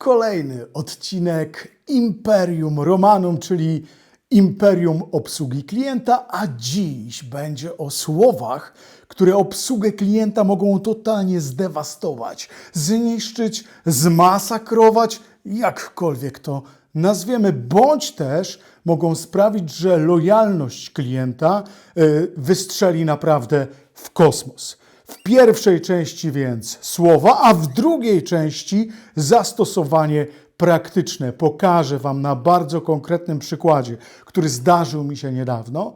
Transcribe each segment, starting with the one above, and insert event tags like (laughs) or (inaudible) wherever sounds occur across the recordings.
Kolejny odcinek Imperium Romanum, czyli Imperium obsługi klienta, a dziś będzie o słowach, które obsługę klienta mogą totalnie zdewastować, zniszczyć, zmasakrować, jakkolwiek to nazwiemy, bądź też mogą sprawić, że lojalność klienta y, wystrzeli naprawdę w kosmos. W pierwszej części więc słowa, a w drugiej części zastosowanie praktyczne. Pokażę Wam na bardzo konkretnym przykładzie, który zdarzył mi się niedawno,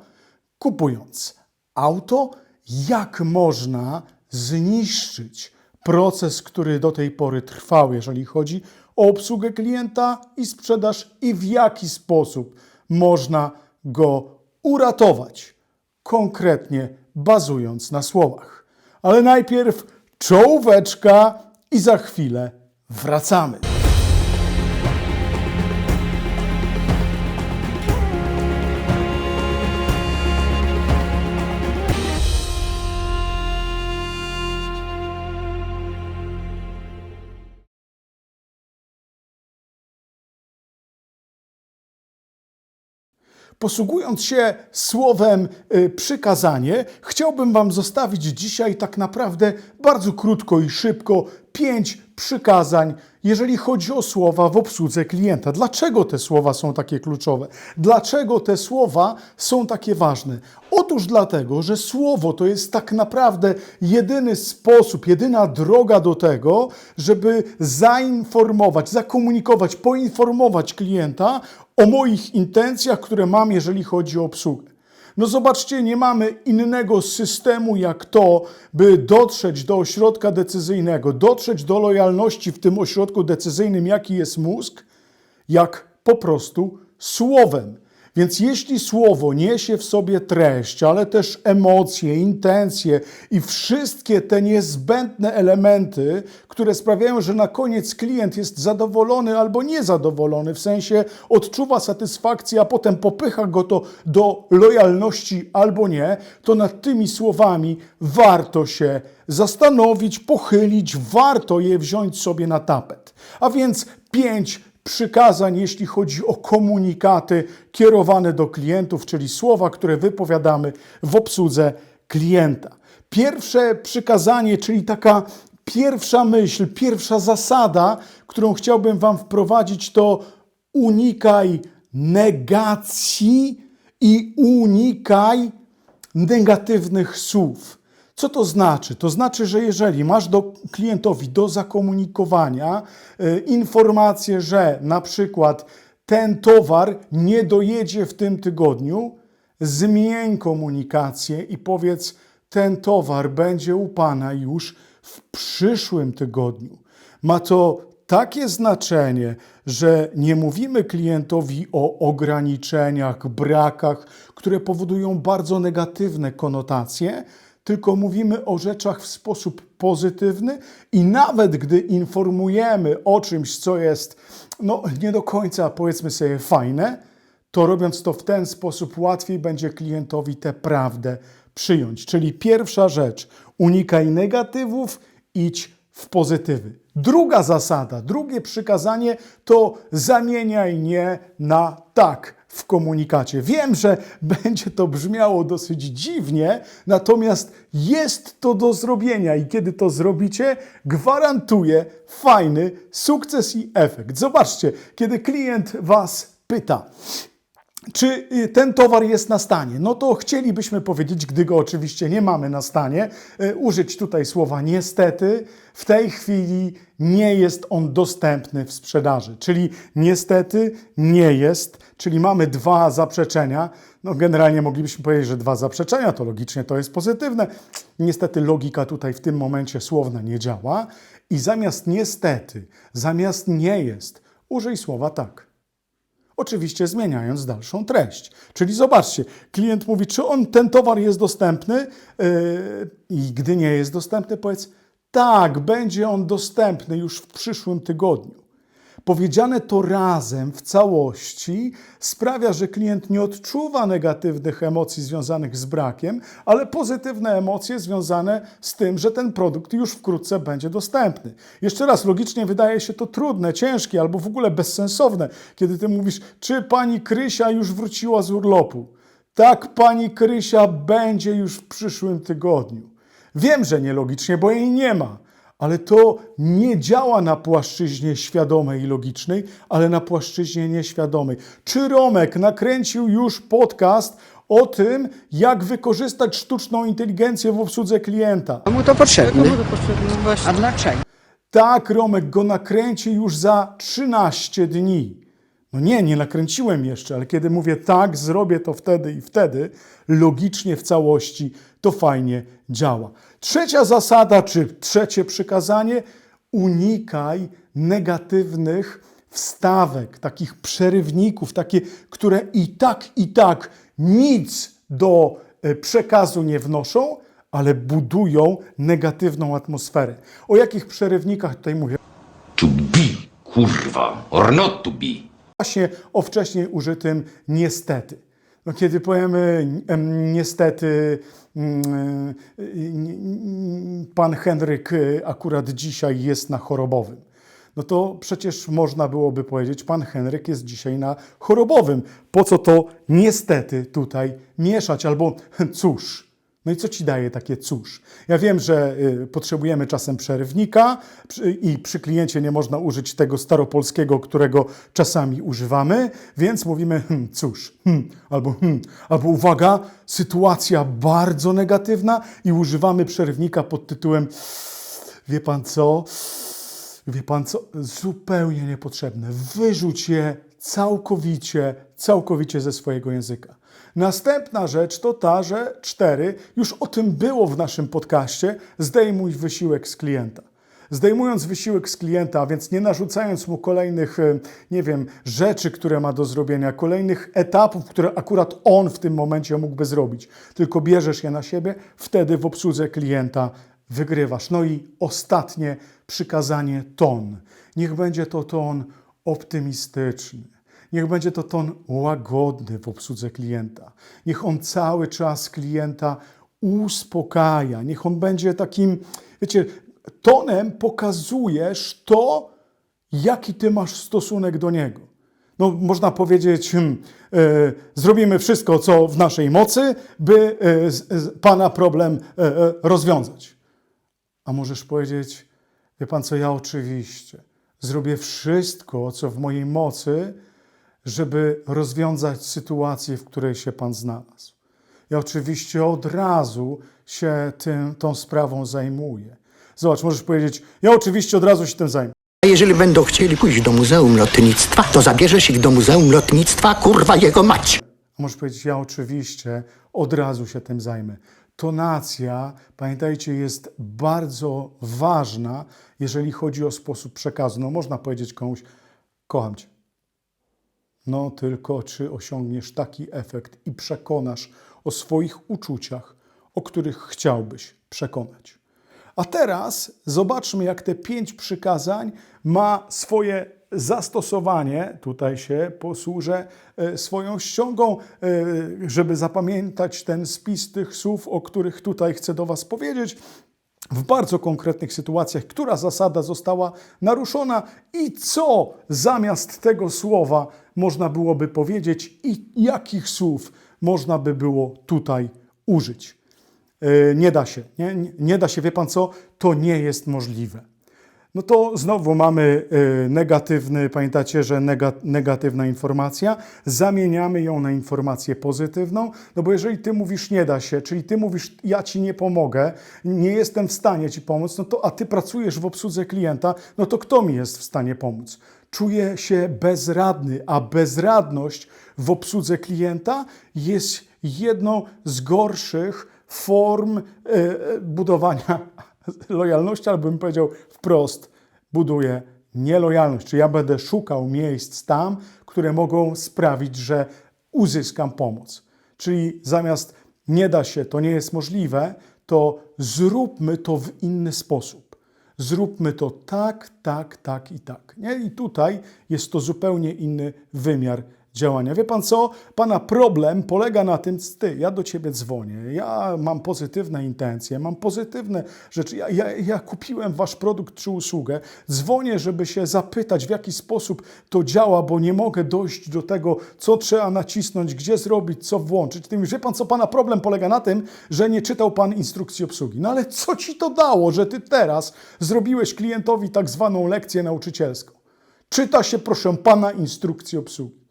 kupując auto, jak można zniszczyć proces, który do tej pory trwał, jeżeli chodzi o obsługę klienta i sprzedaż, i w jaki sposób można go uratować, konkretnie bazując na słowach. Ale najpierw czołóweczka i za chwilę wracamy. Posługując się słowem y, przykazanie, chciałbym Wam zostawić dzisiaj tak naprawdę bardzo krótko i szybko pięć przykazań, jeżeli chodzi o słowa w obsłudze klienta. Dlaczego te słowa są takie kluczowe? Dlaczego te słowa są takie ważne? Otóż dlatego, że słowo to jest tak naprawdę jedyny sposób, jedyna droga do tego, żeby zainformować, zakomunikować, poinformować klienta o moich intencjach, które mam, jeżeli chodzi o obsługę. No zobaczcie, nie mamy innego systemu jak to, by dotrzeć do ośrodka decyzyjnego, dotrzeć do lojalności w tym ośrodku decyzyjnym, jaki jest mózg, jak po prostu słowem. Więc jeśli słowo niesie w sobie treść, ale też emocje, intencje i wszystkie te niezbędne elementy, które sprawiają, że na koniec klient jest zadowolony albo niezadowolony, w sensie odczuwa satysfakcję, a potem popycha go to do lojalności albo nie, to nad tymi słowami warto się zastanowić, pochylić, warto je wziąć sobie na tapet. A więc pięć przykazań, jeśli chodzi o komunikaty kierowane do klientów, czyli słowa, które wypowiadamy w obsłudze klienta. Pierwsze przykazanie, czyli taka pierwsza myśl, pierwsza zasada, którą chciałbym Wam wprowadzić, to unikaj negacji i unikaj negatywnych słów. Co to znaczy? To znaczy, że jeżeli masz do klientowi do zakomunikowania y, informację, że na przykład ten towar nie dojedzie w tym tygodniu, zmień komunikację i powiedz, ten towar będzie u Pana już w przyszłym tygodniu. Ma to takie znaczenie, że nie mówimy klientowi o ograniczeniach, brakach, które powodują bardzo negatywne konotacje, tylko mówimy o rzeczach w sposób pozytywny i nawet gdy informujemy o czymś, co jest no, nie do końca, powiedzmy sobie, fajne, to robiąc to w ten sposób łatwiej będzie klientowi tę prawdę przyjąć. Czyli pierwsza rzecz, unikaj negatywów, idź w pozytywy. Druga zasada, drugie przykazanie to zamieniaj nie na tak w komunikacie. Wiem, że (laughs) będzie to brzmiało dosyć dziwnie, natomiast jest to do zrobienia i kiedy to zrobicie, gwarantuję fajny sukces i efekt. Zobaczcie, kiedy klient Was pyta, czy y, ten towar jest na stanie? No to chcielibyśmy powiedzieć, gdy go oczywiście nie mamy na stanie, y, użyć tutaj słowa niestety. W tej chwili nie jest on dostępny w sprzedaży. Czyli niestety nie jest, czyli mamy dwa zaprzeczenia. No generalnie moglibyśmy powiedzieć, że dwa zaprzeczenia to logicznie to jest pozytywne. Niestety logika tutaj w tym momencie słowna nie działa i zamiast niestety, zamiast nie jest, użyj słowa tak. Oczywiście zmieniając dalszą treść. Czyli zobaczcie, klient mówi, czy on, ten towar jest dostępny yy, i gdy nie jest dostępny, powiedz, tak, będzie on dostępny już w przyszłym tygodniu. Powiedziane to razem, w całości, sprawia, że klient nie odczuwa negatywnych emocji związanych z brakiem, ale pozytywne emocje związane z tym, że ten produkt już wkrótce będzie dostępny. Jeszcze raz, logicznie wydaje się to trudne, ciężkie albo w ogóle bezsensowne, kiedy ty mówisz, czy pani Krysia już wróciła z urlopu. Tak, pani Krysia będzie już w przyszłym tygodniu. Wiem, że nielogicznie, bo jej nie ma, ale to nie działa na płaszczyźnie świadomej i logicznej, ale na płaszczyźnie nieświadomej. Czy Romek nakręcił już podcast o tym, jak wykorzystać sztuczną inteligencję w obsłudze klienta? Komu to potrzebne? Komu to potrzebne? No właśnie. A dlaczego? Tak, Romek go nakręci już za 13 dni. No nie, nie nakręciłem jeszcze, ale kiedy mówię tak, zrobię to wtedy i wtedy, logicznie w całości to fajnie działa. Trzecia zasada, czy trzecie przykazanie, unikaj negatywnych wstawek, takich przerywników, takie, które i tak, i tak nic do e, przekazu nie wnoszą, ale budują negatywną atmosferę. O jakich przerywnikach tutaj mówię? To be, kurwa, or not to be. Właśnie o wcześniej użytym niestety. No, kiedy powiemy em, niestety, mm, y, pan Henryk y, akurat dzisiaj jest na chorobowym. No to przecież można byłoby powiedzieć, pan Henryk jest dzisiaj na chorobowym. Po co to niestety tutaj mieszać? Albo cóż. No i co ci daje takie cóż? Ja wiem, że y, potrzebujemy czasem przerywnika i przy kliencie nie można użyć tego staropolskiego, którego czasami używamy, więc mówimy hm, cóż, hm, albo hm, albo uwaga, sytuacja bardzo negatywna i używamy przerywnika pod tytułem wie pan co? Wie pan co? Zupełnie niepotrzebne. Wyrzuć je całkowicie, całkowicie ze swojego języka. Następna rzecz to ta, że cztery, już o tym było w naszym podcaście, zdejmuj wysiłek z klienta. Zdejmując wysiłek z klienta, a więc nie narzucając mu kolejnych, e, nie wiem, rzeczy, które ma do zrobienia, kolejnych etapów, które akurat on w tym momencie mógłby zrobić, tylko bierzesz je na siebie, wtedy w obsłudze klienta wygrywasz. No i ostatnie przykazanie ton. Niech będzie to ton optymistyczny. Niech będzie to ton łagodny w obsłudze klienta. Niech on cały czas klienta uspokaja. Niech on będzie takim, wiecie, tonem pokazujesz to, jaki ty masz stosunek do niego. No, można powiedzieć, hmm, e, zrobimy wszystko, co w naszej mocy, by e, z, z, pana problem e, e, rozwiązać. A możesz powiedzieć, wie pan co, ja oczywiście zrobię wszystko, co w mojej mocy, żeby rozwiązać sytuację, w której się pan znalazł. Ja oczywiście od razu się tym, tą sprawą zajmuję. Zobacz, możesz powiedzieć, ja oczywiście od razu się tym zajmę. A jeżeli będą chcieli pójść do Muzeum Lotnictwa, to zabierzesz ich do Muzeum Lotnictwa, kurwa jego mać. A Możesz powiedzieć, ja oczywiście od razu się tym zajmę. Tonacja, pamiętajcie, jest bardzo ważna, jeżeli chodzi o sposób przekazu. No można powiedzieć komuś, kocham cię. No tylko czy osiągniesz taki efekt i przekonasz o swoich uczuciach, o których chciałbyś przekonać. A teraz zobaczmy, jak te pięć przykazań ma swoje zastosowanie. Tutaj się posłużę e, swoją ściągą, e, żeby zapamiętać ten spis tych słów, o których tutaj chcę do Was powiedzieć w bardzo konkretnych sytuacjach, która zasada została naruszona i co zamiast tego słowa można byłoby powiedzieć i jakich słów można by było tutaj użyć. Yy, Nie da się, nie, nie- da się, wie pan co, to nie jest możliwe. No to znowu mamy y, negatywny, pamiętacie, że nega, negatywna informacja, zamieniamy ją na informację pozytywną, no bo jeżeli ty mówisz nie da się, czyli ty mówisz ja ci nie pomogę, nie jestem w stanie ci pomóc, no to a ty pracujesz w obsłudze klienta, no to kto mi jest w stanie pomóc? Czuję się bezradny, a bezradność w obsłudze klienta jest jedną z gorszych form y, y, budowania (laughs) lojalności, albo bym powiedział wprost, buduje nielojalność. Czy ja będę szukał miejsc tam, które mogą sprawić, że uzyskam pomoc. Czyli zamiast nie da się, to nie jest możliwe, to zróbmy to w inny sposób. Zróbmy to tak, tak, tak i tak. Nie? I tutaj jest to zupełnie inny wymiar działania. Wie pan co? Pana problem polega na tym, ty, ja do ciebie dzwonię, ja mam pozytywne intencje, mam pozytywne rzeczy, ja, ja, ja kupiłem wasz produkt czy usługę, dzwonię, żeby się zapytać, w jaki sposób to działa, bo nie mogę dojść do tego, co trzeba nacisnąć, gdzie zrobić, co włączyć. Ty mówisz, wie pan co, pana problem polega na tym, że nie czytał pan instrukcji obsługi. No ale co ci to dało, że ty teraz zrobiłeś klientowi tak zwaną lekcję nauczycielską? Czyta się, proszę pana, instrukcję obsługi.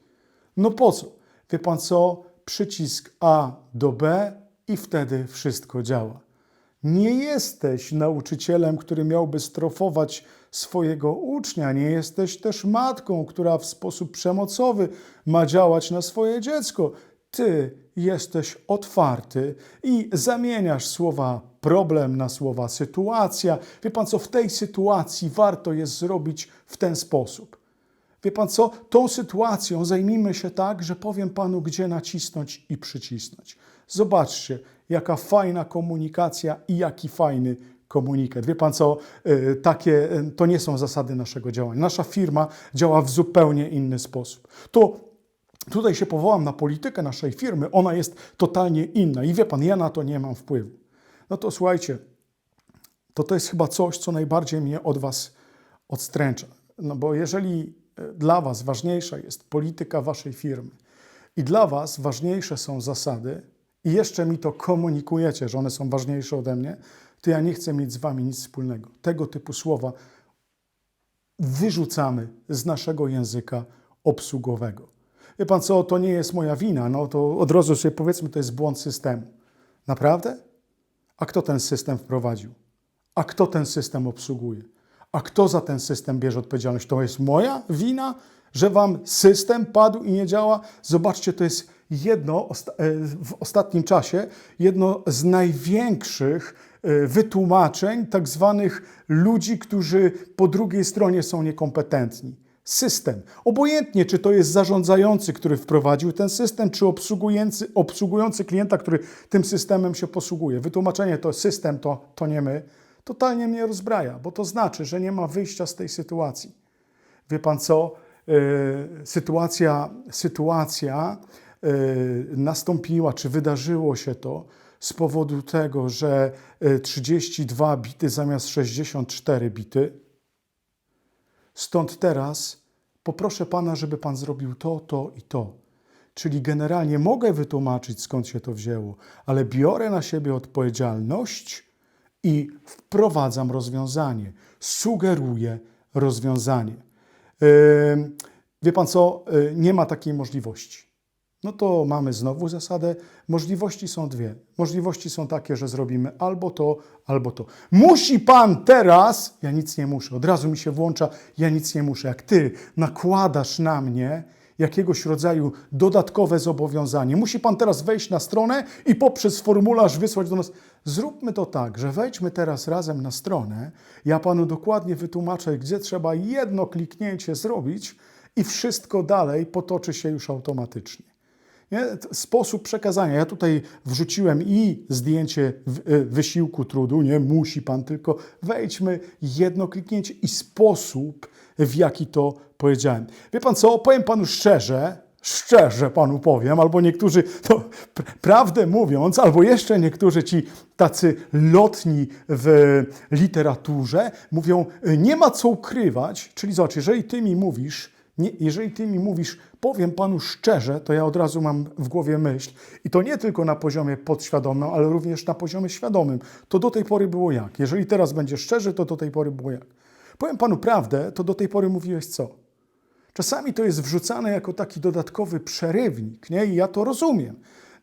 No po co? Wie pan co? Przycisk A do B i wtedy wszystko działa. Nie jesteś nauczycielem, który miałby strofować swojego ucznia. Nie jesteś też matką, która w sposób przemocowy ma działać na swoje dziecko. Ty jesteś otwarty i zamieniasz słowa problem na słowa sytuacja. Wie pan co? W tej sytuacji warto jest zrobić w ten sposób. Wie pan co? Tą sytuacją zajmijmy się tak, że powiem panu, gdzie nacisnąć i przycisnąć. Zobaczcie, jaka fajna komunikacja i jaki fajny komunikat. Wie pan co? Y, Takie y, to nie są zasady naszego działania. Nasza firma działa w zupełnie inny sposób. To tutaj się powołam na politykę naszej firmy. Ona jest totalnie inna i wie pan, ja na to nie mam wpływu. No to słuchajcie, to to jest chyba coś, co najbardziej mnie od Was odstręcza. No bo jeżeli dla Was ważniejsza jest polityka Waszej firmy i dla Was ważniejsze są zasady i jeszcze mi to komunikujecie, że one są ważniejsze ode mnie, to ja nie chcę mieć z Wami nic wspólnego. Tego typu słowa wyrzucamy z naszego języka obsługowego. Wie Pan co, to nie jest moja wina, no to od razu sobie powiedzmy, to jest błąd systemu. Naprawdę? A kto ten system wprowadził? A kto ten system obsługuje? A kto za ten system bierze odpowiedzialność? To jest moja wina, że wam system padł i nie działa? Zobaczcie, to jest jedno e, w ostatnim czasie jedno z największych e, wytłumaczeń tak zwanych ludzi, którzy po drugiej stronie są niekompetentni. System. Obojętnie, czy to jest zarządzający, który wprowadził ten system, czy obsługujący, obsługujący klienta, który tym systemem się posługuje. Wytłumaczenie to system, to, to nie my, totalnie mnie rozbraja, bo to znaczy, że nie ma wyjścia z tej sytuacji. Wie pan co? Yy, sytuacja sytuacja yy, nastąpiła, czy wydarzyło się to z powodu tego, że yy, 32 bity zamiast 64 bity. Stąd teraz poproszę pana, żeby pan zrobił to, to i to. Czyli generalnie mogę wytłumaczyć, skąd się to wzięło, ale biorę na siebie odpowiedzialność i wprowadzam rozwiązanie, sugeruję rozwiązanie. Wie pan co, Yy, nie ma takiej możliwości. No to mamy znowu zasadę. Możliwości są dwie. Możliwości są takie, że zrobimy albo to, albo to. Musi pan teraz, ja nic nie muszę, od razu mi się włącza, ja nic nie muszę. Jak ty nakładasz na mnie jakiegoś rodzaju dodatkowe zobowiązanie, musi pan teraz wejść na stronę i poprzez formularz wysłać do nas. Zróbmy to tak, że wejdźmy teraz razem na stronę, ja panu dokładnie wytłumaczę, gdzie trzeba jedno kliknięcie zrobić i wszystko dalej potoczy się już automatycznie. Nie? Sposób przekazania. Ja tutaj wrzuciłem i zdjęcie y, wysiłku trudu, nie musi pan, tylko wejdźmy jedno kliknięcie i sposób, w jaki to powiedziałem. Wie pan co, powiem panu szczerze, szczerze panu powiem, albo niektórzy, to pr- prawdę mówiąc, albo jeszcze niektórzy ci tacy lotni w literaturze mówią, nie ma co ukrywać, czyli zobacz, jeżeli ty mi mówisz, nie, jeżeli ty mi mówisz, powiem panu szczerze, to ja od razu mam w głowie myśl, i to nie tylko na poziomie podświadomym, ale również na poziomie świadomym. To do tej pory było jak? Jeżeli teraz będzie szczerze, to do tej pory było jak? Powiem panu prawdę, to do tej pory mówiłeś co? Czasami to jest wrzucane jako taki dodatkowy przerywnik, nie? I ja to rozumiem.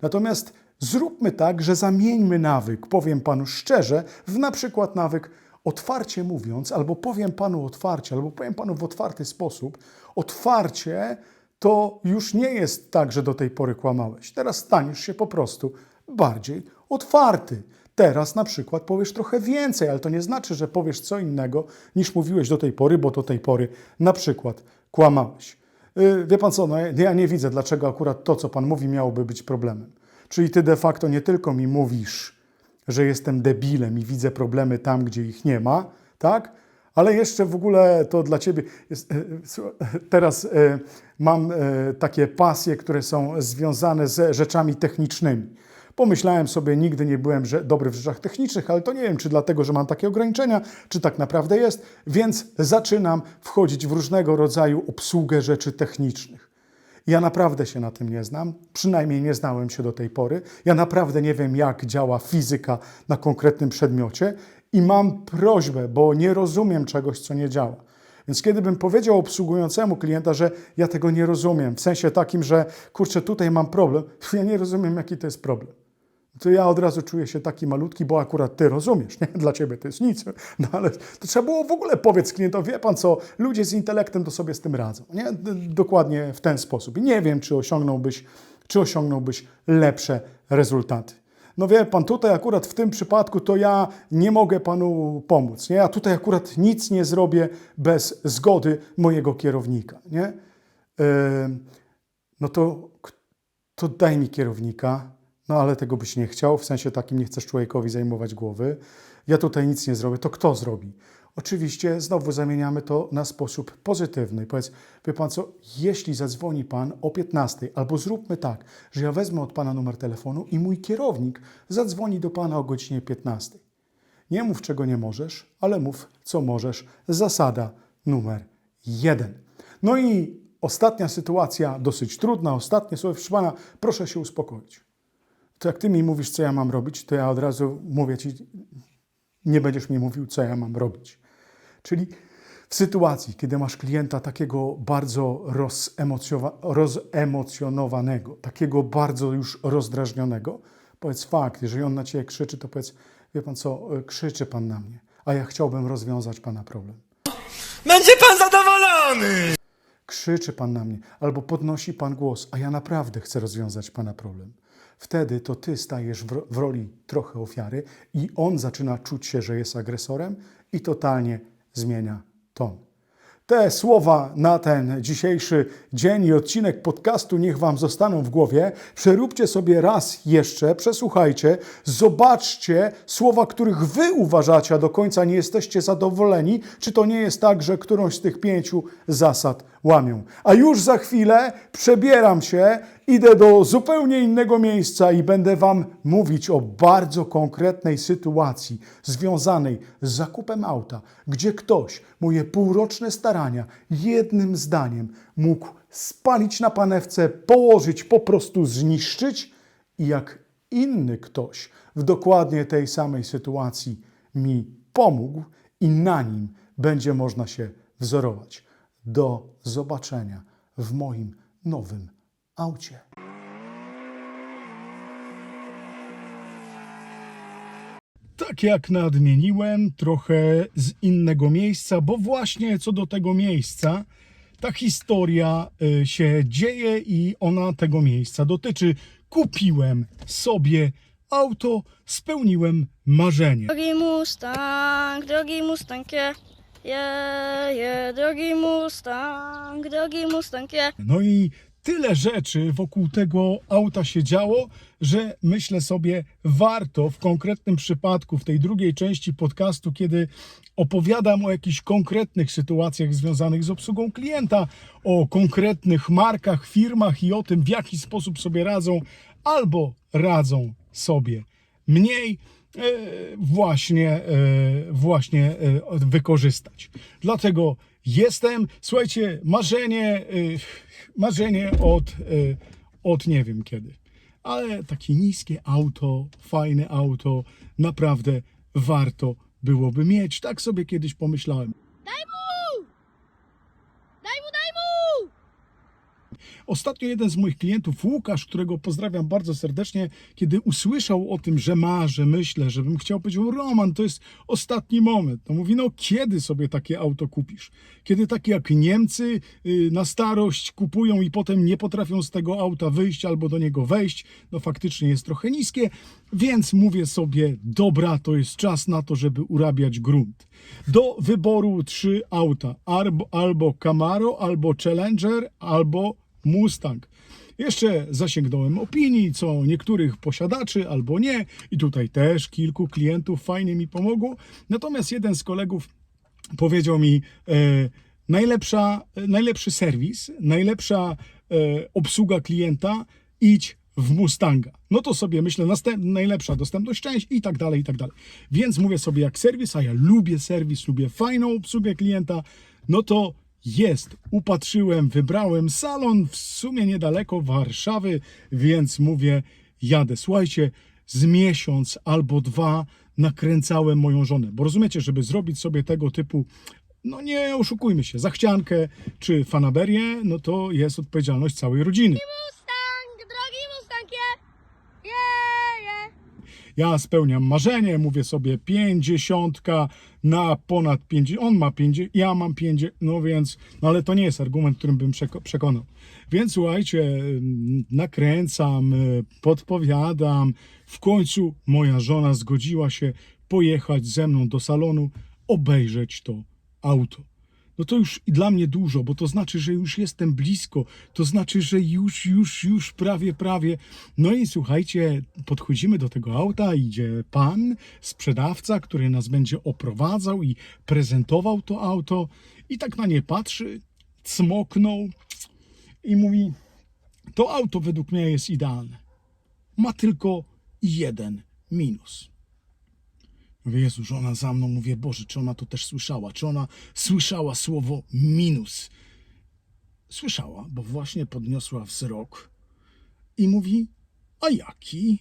Natomiast zróbmy tak, że zamieńmy nawyk, powiem panu szczerze, w na przykład nawyk otwarcie mówiąc, albo powiem panu otwarcie, albo powiem panu w otwarty sposób. Otwarcie to już nie jest tak, że do tej pory kłamałeś. Teraz staniesz się po prostu bardziej otwarty. Teraz na przykład powiesz trochę więcej, ale to nie znaczy, że powiesz co innego niż mówiłeś do tej pory, bo do tej pory na przykład kłamałeś. Yy, Wie pan co, no ja- nie widzę, dlaczego akurat to, co pan mówi, miałoby być problemem. Czyli ty de facto nie tylko mi mówisz, że jestem debilem i widzę problemy tam, gdzie ich nie ma, tak? Ale jeszcze w ogóle to dla ciebie jest, e, słu- (laughs) teraz e, mam e, takie pasje, które są związane z rzeczami technicznymi. Pomyślałem sobie, nigdy nie byłem dobry w rzeczach technicznych, ale to nie wiem, czy dlatego, że mam takie ograniczenia, czy tak naprawdę jest, więc zaczynam wchodzić w różnego rodzaju obsługę rzeczy technicznych. Ja naprawdę się na tym nie znam, przynajmniej nie znałem się do tej pory. Ja naprawdę nie wiem, jak działa fizyka na konkretnym przedmiocie i mam prośbę, bo nie rozumiem czegoś, co nie działa. Więc kiedy bym powiedział obsługującemu klienta, że ja tego nie rozumiem, w sensie takim, że kurczę, tutaj mam problem, (laughs) ja nie rozumiem, jaki to jest problem. To ja od razu czuję się taki malutki, bo akurat ty rozumiesz, nie? Dla ciebie to jest nic. No ale to trzeba było w ogóle powiedzieć klientowi, wie pan co, ludzie z intelektem to sobie z tym radzą, nie? Dokładnie w ten sposób. I nie wiem, czy osiągnąłbyś, czy osiągnąłbyś lepsze rezultaty. No wie pan, tutaj akurat w tym przypadku to ja nie mogę panu pomóc, nie? Ja tutaj akurat nic nie zrobię bez zgody mojego kierownika, nie? Ym, no to, to daj mi kierownika, no ale tego byś nie chciał, w sensie takim nie chcesz człowiekowi zajmować głowy. Ja tutaj nic nie zrobię, to kto zrobi? Oczywiście znowu zamieniamy to na sposób pozytywny. Powiedz, wie pan co, jeśli zadzwoni pan o 15, albo zróbmy tak, że ja wezmę od pana numer telefonu i mój kierownik zadzwoni do pana o godzinie 15. Nie mów, czego nie możesz, ale mów, co możesz. Zasada numer jeden. No i ostatnia sytuacja, dosyć trudna, ostatnie słowo. Proszę proszę się uspokoić. To jak ty mi mówisz, co ja mam robić, to ja od razu mówię ci, nie będziesz mi mówił, co ja mam robić. Czyli w sytuacji, kiedy masz klienta takiego bardzo rozemocjonowanego, takiego bardzo już rozdrażnionego, powiedz fakt, jeżeli on na ciebie krzyczy, to powiedz, wie pan co, y, krzyczy pan na mnie, a ja chciałbym rozwiązać pana problem. Będzie pan zadowolony! krzyczy Pan na mnie, albo podnosi Pan głos, a ja naprawdę chcę rozwiązać Pana problem. Wtedy to Ty stajesz w, ro- w roli trochę ofiary i on zaczyna czuć się, że jest agresorem i totalnie zmienia ton. Te słowa na ten dzisiejszy dzień i odcinek podcastu niech Wam zostaną w głowie. Przeróbcie sobie raz jeszcze, przesłuchajcie, zobaczcie słowa, których Wy uważacie, a do końca nie jesteście zadowoleni, czy to nie jest tak, że którąś z tych pięciu zasad łamią. A już za chwilę przebieram się, idę do zupełnie innego miejsca i będę Wam mówić o bardzo konkretnej sytuacji związanej z zakupem auta, gdzie ktoś moje półroczne starania jednym zdaniem mógł spalić na panewce, położyć, po prostu zniszczyć i jak inny ktoś w dokładnie tej samej sytuacji mi pomógł i na nim będzie można się wzorować. Do zobaczenia w moim nowym aucie. Tak jak nadmieniłem, trochę z innego miejsca, bo właśnie co do tego miejsca, ta historia y, się dzieje i ona tego miejsca dotyczy. Kupiłem sobie auto, spełniłem marzenie. Drogi Mustang, drogi Mustang, je, je, je, drogi Mustang, drogi Mustang, je. No i tyle rzeczy wokół tego auta się działo, że myślę sobie, warto w konkretnym przypadku, w tej drugiej części podcastu, kiedy opowiadam o jakichś konkretnych sytuacjach związanych z obsługą klienta, o konkretnych markach, firmach i o tym, w jaki sposób sobie radzą albo radzą sobie mniej, właśnie, e, właśnie e, wykorzystać. Dlatego jestem, słuchajcie, marzenie, e, marzenie od, e, od nie wiem kiedy, ale takie niskie auto, fajne auto, naprawdę warto byłoby mieć. Tak sobie kiedyś pomyślałem. Daj mu! Daj mu, daj mu! Ostatnio jeden z moich klientów, Łukasz, którego pozdrawiam bardzo serdecznie, kiedy usłyszał o tym, że marzę, myślę, żebym chciał, powiedział, Roman, to jest ostatni moment. To mówi, no kiedy sobie takie auto kupisz? Kiedy takie jak Niemcy y, na starość kupują i potem nie potrafią z tego auta wyjść albo do niego wejść, no faktycznie jest trochę niskie, więc mówię sobie, dobra, to jest czas na to, żeby urabiać grunt. Do wyboru trzy auta, albo Camaro, albo Challenger, albo Mustang. Jeszcze zasięgnąłem opinii, co niektórych posiadaczy albo nie, i tutaj też kilku klientów fajnie mi pomogło. Natomiast jeden z kolegów powiedział mi e, najlepsza, e, najlepszy serwis, najlepsza e, obsługa klienta, idź w Mustanga. No to sobie myślę, następ, najlepsza dostępność, część i tak dalej, i tak dalej. Więc mówię sobie jak serwis, a ja lubię serwis, lubię fajną obsługę klienta, no to jest. Upatrzyłem, wybrałem salon w sumie niedaleko Warszawy, więc mówię, jadę. Słuchajcie, z miesiąc albo dwa nakręcałem moją żonę. Bo rozumiecie, żeby zrobić sobie tego typu, no nie oszukujmy się, zachciankę czy fanaberię, no to jest odpowiedzialność całej rodziny. Mustang, drogi Mustang, je, je, je. Ja spełniam marzenie, mówię sobie pięćdziesiątka na ponad 50, on ma 50, ja mam 50, no więc, no ale to nie jest argument, którym bym przeko- przekonał. Więc słuchajcie, mm, nakręcam, y, podpowiadam, w końcu moja żona zgodziła się pojechać ze mną do salonu, obejrzeć to auto. No to już i dla mnie dużo, bo to znaczy, że już jestem blisko, to znaczy, że już, już, już prawie, prawie. No i słuchajcie, podchodzimy do tego auta, idzie pan, sprzedawca, który nas będzie oprowadzał i prezentował to auto i tak na nie patrzy, cmoknął i mówi, to auto według mnie jest idealne. Ma tylko jeden minus. Mówię, Jezu, żona za mną, mówię, Boże, czy ona to też słyszała? Czy ona słyszała słowo minus? Słyszała, bo właśnie podniosła wzrok i mówi, a jaki?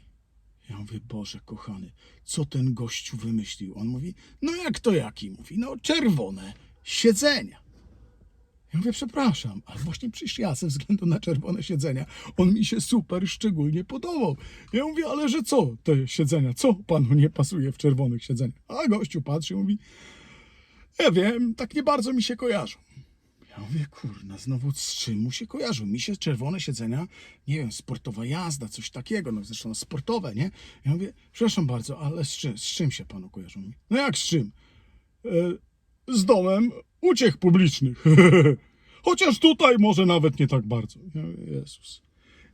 Ja mówię, Boże kochany, co ten gościu wymyślił? On mówi, no jak to jaki? Mówi, no czerwone siedzenia. Ja mówię, przepraszam, ale właśnie przecież ja ze względu na czerwone siedzenia, on mi się super szczególnie podobał. Ja mówię, ale że co te siedzenia, co panu nie pasuje w czerwonych siedzeniach? A gościu patrzy i mówi, ja wiem, tak nie bardzo mi się kojarzą. Ja mówię, kurna, znowu z czym mu się kojarzą? Mi się czerwone siedzenia, nie wiem, sportowa jazda, coś takiego, no zresztą sportowe, nie? Ja mówię, przepraszam bardzo, ale z czym, z czym się panu kojarzą? No jak z czym? E, z domem uciech publicznych. (laughs) Chociaż tutaj może nawet nie tak bardzo. Jezus.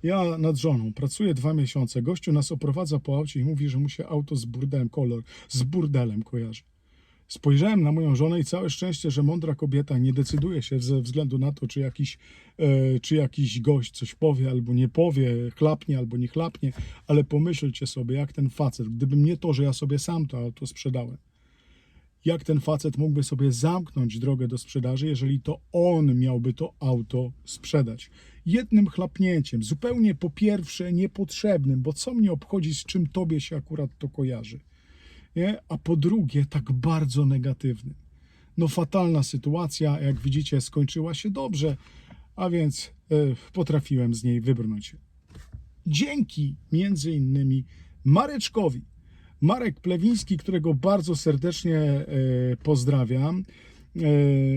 Ja nad żoną pracuję dwa miesiące. Gościu nas oprowadza po aucie i mówi, że mu się auto z burdelem, kolor, z burdelem kojarzy. Spojrzałem na moją żonę i całe szczęście, że mądra kobieta nie decyduje się ze względu na to, czy jakiś, e, czy jakiś gość coś powie albo nie powie, chlapnie albo nie chlapnie, ale pomyślcie sobie, jak ten facet, gdyby nie to, że ja sobie sam to auto sprzedałem, jak ten facet mógłby sobie zamknąć drogę do sprzedaży, jeżeli to on miałby to auto sprzedać. Jednym chlapnięciem, zupełnie po pierwsze niepotrzebnym, bo co mnie obchodzi, z czym tobie się akurat to kojarzy. Nie? A po drugie, tak bardzo negatywnym. No, fatalna sytuacja, jak widzicie, skończyła się dobrze, a więc e, potrafiłem z niej wybrnąć. Dzięki między innymi Mareczkowi. Marek Plewiński, którego bardzo serdecznie e, pozdrawiam, e,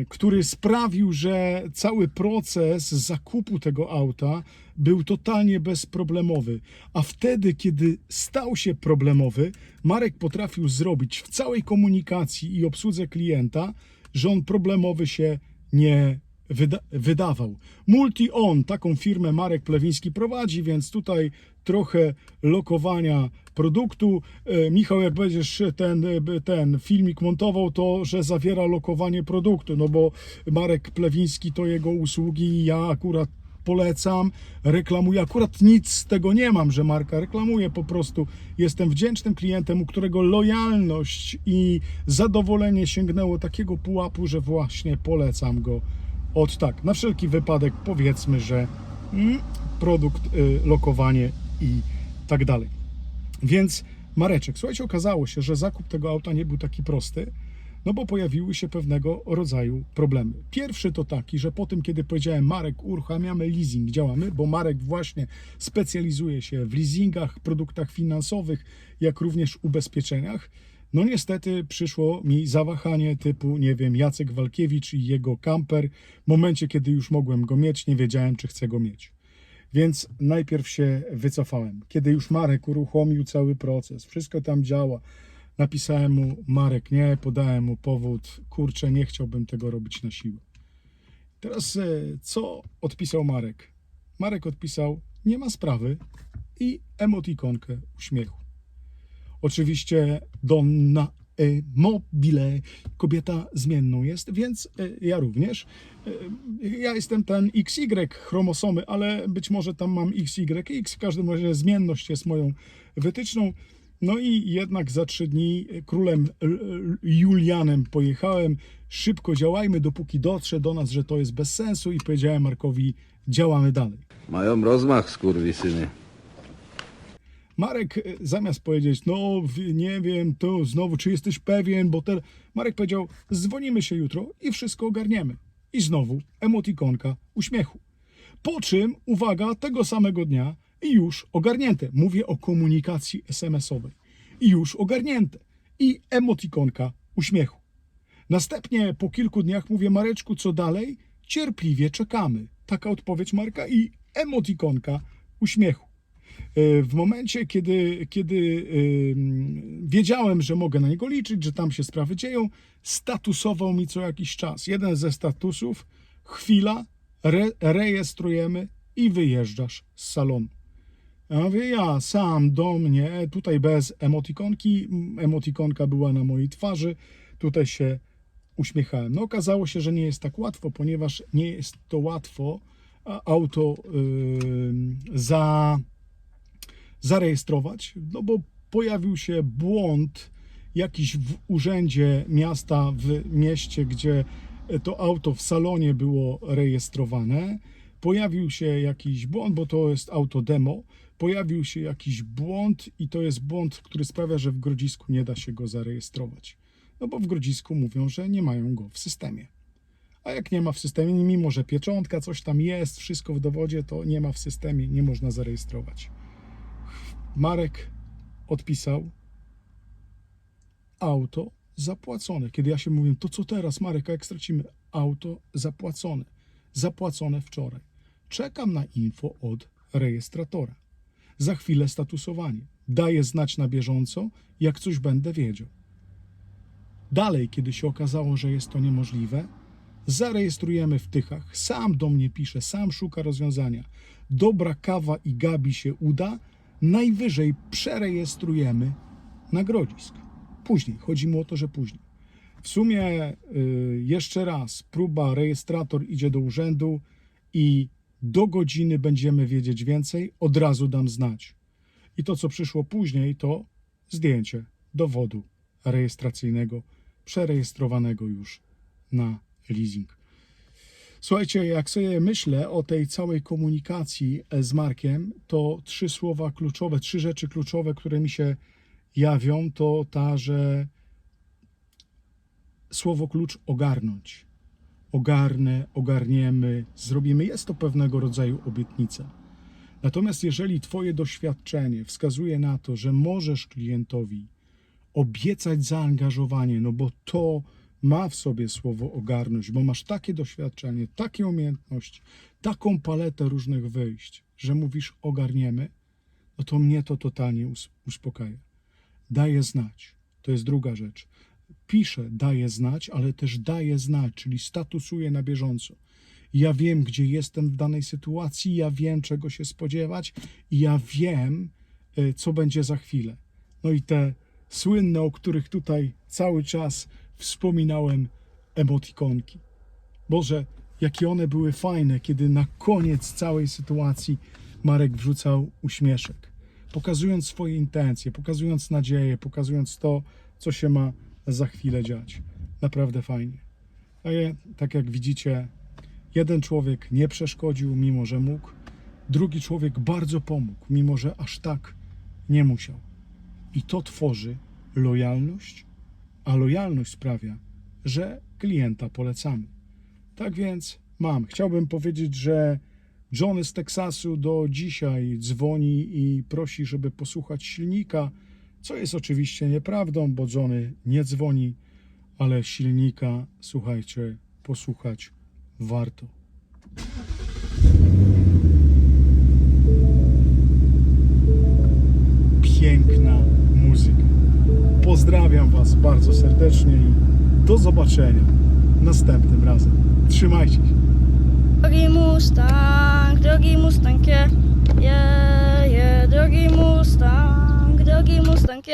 który sprawił, że cały proces zakupu tego auta był totalnie bezproblemowy. A wtedy, kiedy stał się problemowy, Marek potrafił zrobić w całej komunikacji i obsłudze klienta, że on problemowy się nie wyda- wydawał. Multi-On, taką firmę Marek Plewiński prowadzi, więc tutaj trochę lokowania produktu. E, Michał, jak będziesz ten, e, ten filmik montował, to że zawiera lokowanie produktu, no bo Marek Plewiński to jego usługi, ja akurat polecam, reklamuję. Akurat nic z tego nie mam, że marka reklamuje, po prostu jestem wdzięcznym klientem, u którego lojalność i zadowolenie sięgnęło takiego pułapu, że właśnie polecam go od tak. Na wszelki wypadek powiedzmy, że mm, produkt, y, lokowanie i tak dalej. Więc Mareczek, słuchajcie, okazało się, że zakup tego auta nie był taki prosty, no bo pojawiły się pewnego rodzaju problemy. Pierwszy to taki, że po tym, kiedy powiedziałem Marek, uruchamiamy leasing, działamy, bo Marek właśnie specjalizuje się w leasingach, produktach finansowych, jak również ubezpieczeniach. No niestety przyszło mi zawahanie typu, nie wiem, Jacek Walkiewicz i jego kamper. W momencie, kiedy już mogłem go mieć, nie wiedziałem, czy chcę go mieć. Więc najpierw się wycofałem. Kiedy już Marek uruchomił cały proces, wszystko tam działa, napisałem mu, Marek, nie, podałem mu powód, kurczę, nie chciałbym tego robić na siłę. Teraz e, co odpisał Marek? Marek odpisał, nie ma sprawy i emotikonkę uśmiechu. Oczywiście Donna mobile. Kobieta zmienną jest, więc y, ja również. Y, Ja jestem ten XY chromosomy, ale być może tam mam XYX. W każdym razie zmienność jest moją wytyczną. No i jednak za trzy dni królem y, y, Julianem pojechałem. Szybko działajmy, dopóki dotrze do nas, że to jest bez sensu i powiedziałem Markowi, działamy dalej. Mają rozmach, skurwysyny. Marek e, zamiast powiedzieć, no nie wiem, to znowu, czy jesteś pewien, bo te... Marek powiedział, dzwonimy się jutro i wszystko ogarniemy. I znowu emotikonka uśmiechu. Po czym, uwaga, tego samego dnia i już ogarnięte. Mówię o komunikacji SMS-owej. I już ogarnięte. I emotikonka uśmiechu. Następnie po kilku dniach mówię, Mareczku, co dalej? Cierpliwie czekamy. Taka odpowiedź Marka i emotikonka uśmiechu. E, W momencie, kiedy, kiedy wiedziałem, że mogę na niego liczyć, że tam się sprawy dzieją, statusował mi co jakiś czas. Jeden ze statusów, chwila, re, rejestrujemy i wyjeżdżasz z salonu. Ja mówię, ja sam do mnie, tutaj bez emotikonki, emotikonka była na mojej twarzy, tutaj się uśmiechałem. No okazało się, że nie jest tak łatwo, ponieważ nie jest to łatwo auto ym, za zarejestrować, no bo pojawił się błąd jakiś w urzędzie miasta w mieście, gdzie to auto w salonie było rejestrowane. Pojawił się jakiś błąd, bo to jest auto demo. Pojawił się jakiś błąd i to jest błąd, który sprawia, że w Grodzisku nie da się go zarejestrować. No bo w Grodzisku mówią, że nie mają go w systemie. A jak nie ma w systemie, mimo że pieczątka, coś tam jest, wszystko w dowodzie, to nie ma w systemie, nie można zarejestrować. Marek odpisał auto zapłacone. Kiedy ja się mówię, to co teraz, Marek, jak stracimy? Auto zapłacone. Zapłacone wczoraj. Czekam na info od rejestratora. Za chwilę statusowanie. Daję znać na bieżąco, jak coś będę wiedział. Dalej, kiedy się okazało, że jest to niemożliwe, zarejestrujemy w Tychach. Sam do mnie pisze, sam szuka rozwiązania. Dobra kawa i Gabi się uda, najwyżej przerejestrujemy na Grodzisk. Później, chodzi mu o to, że później. W sumie y, jeszcze raz, próba, rejestrator idzie do urzędu i do godziny będziemy wiedzieć więcej, od razu dam znać. I to, co przyszło później, to zdjęcie dowodu rejestracyjnego, przerejestrowanego już na leasing. Słuchajcie, jak sobie myślę o tej całej komunikacji e, z Markiem, to trzy słowa kluczowe, trzy rzeczy kluczowe, które mi się jawią, to ta, że słowo klucz ogarnąć. Ogarnę, ogarniemy, zrobimy. Jest to pewnego rodzaju obietnica. Natomiast jeżeli Twoje doświadczenie wskazuje na to, że możesz klientowi obiecać zaangażowanie, no bo to ma w sobie słowo ogarnąć, bo masz takie doświadczenie, takie umiejętności, taką paletę różnych wyjść, że mówisz ogarniemy, no to mnie to totalnie us- uspokaja. Daje znać. To jest druga rzecz. Piszę, daje znać, ale też daje znać, czyli statusuję na bieżąco. Ja wiem, gdzie jestem w danej sytuacji, ja wiem, czego się spodziewać ja wiem, e, co będzie za chwilę. No i te słynne, o których tutaj cały czas wspominałem, emotikonki. Boże, jakie one były fajne, kiedy na koniec całej sytuacji Marek wrzucał uśmieszek, pokazując swoje intencje, pokazując nadzieję, pokazując to, co się ma za chwilę dziać. Naprawdę fajnie. A ja, tak jak widzicie, jeden człowiek nie przeszkodził, mimo że mógł, drugi człowiek bardzo pomógł, mimo że aż tak nie musiał. I to tworzy lojalność, a lojalność sprawia, że klienta polecamy. Tak więc mam. Chciałbym powiedzieć, że Johnny z Teksasu do dzisiaj dzwoni i prosi, żeby posłuchać silnika, co jest oczywiście nieprawdą, bo Johnny nie dzwoni, ale silnika, słuchajcie, posłuchać warto. Piękna muzyka. Pozdrawiam Was bardzo serdecznie i do zobaczenia następnym razem. Trzymajcie się. Drogi Mustang, drogi Mustang, je, je, je, drogi Mustang, drogi Mustang.